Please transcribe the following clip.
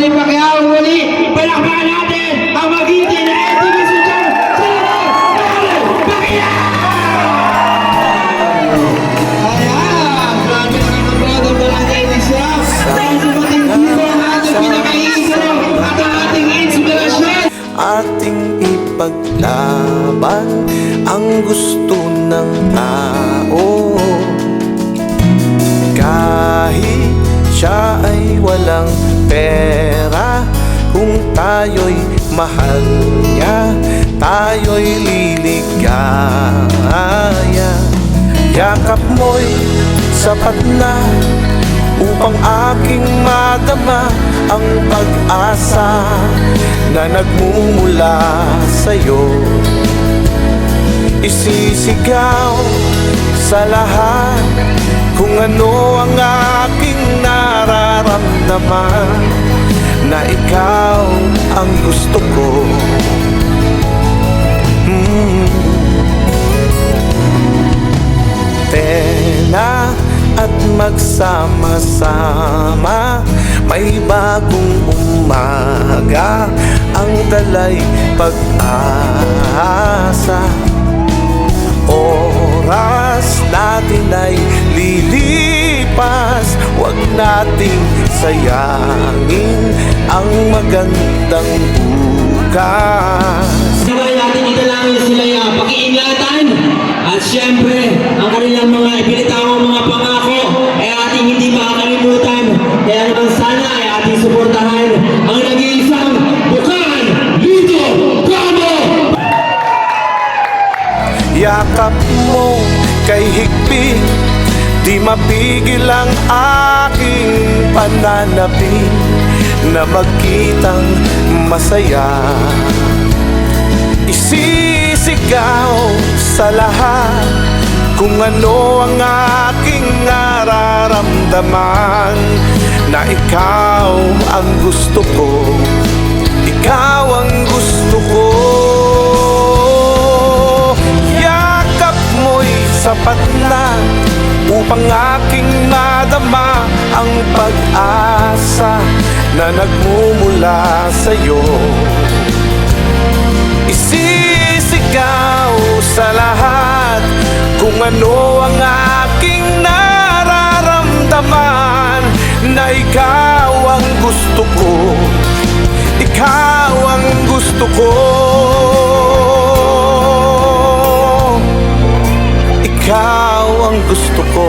Manny Pacquiao muli. Palakpakan natin ang magiting na ATV Sujan. Senator Manny Pacquiao! Ayan, grabe naman ang brother Barangay Lisa. Dahil dumating dito ating pinaka-iisip at ang ating inspirasyon. ating ipaglaban ang gusto ng tao kahit siya ay walang pera. Kung tayo'y mahal niya tayo'y liligaya. Yakap mo'y sapat na upang aking madama ang pag-asa na nagmumula sa'yo. Isisigaw sa lahat kung ano ang aking nararamdaman na ikaw ang gusto ko Mm. Tena at magsama-sama May bagong umaga Ang dalay pag-asa Oras natin ay lilipas Huwag nating sayangin Ang magandang bukas. Sabay natin dito lang sila uh, pakiingatan at syempre ang kanilang mga ipinitawang mga pangako ay ating hindi makakalimutan. Kaya naman sana ay ating suportahan ang nag-iisang Bukan Lito Gamo! Yakap mo kay higpit Mapigil ang aking pananapin Na magkitang masaya. Isisigaw sa lahat Kung ano ang aking nararamdaman Na ikaw ang gusto ko. Ikaw ang gusto ko. Yakap mo'y sapat na Upang aking madama Ang pag-asa na nagmumula sa'yo. Isisigaw sa lahat Kung ano ang aking nararamdaman Na ikaw ang gusto ko. Ikaw ang gusto ko. Ikaw ang gusto ko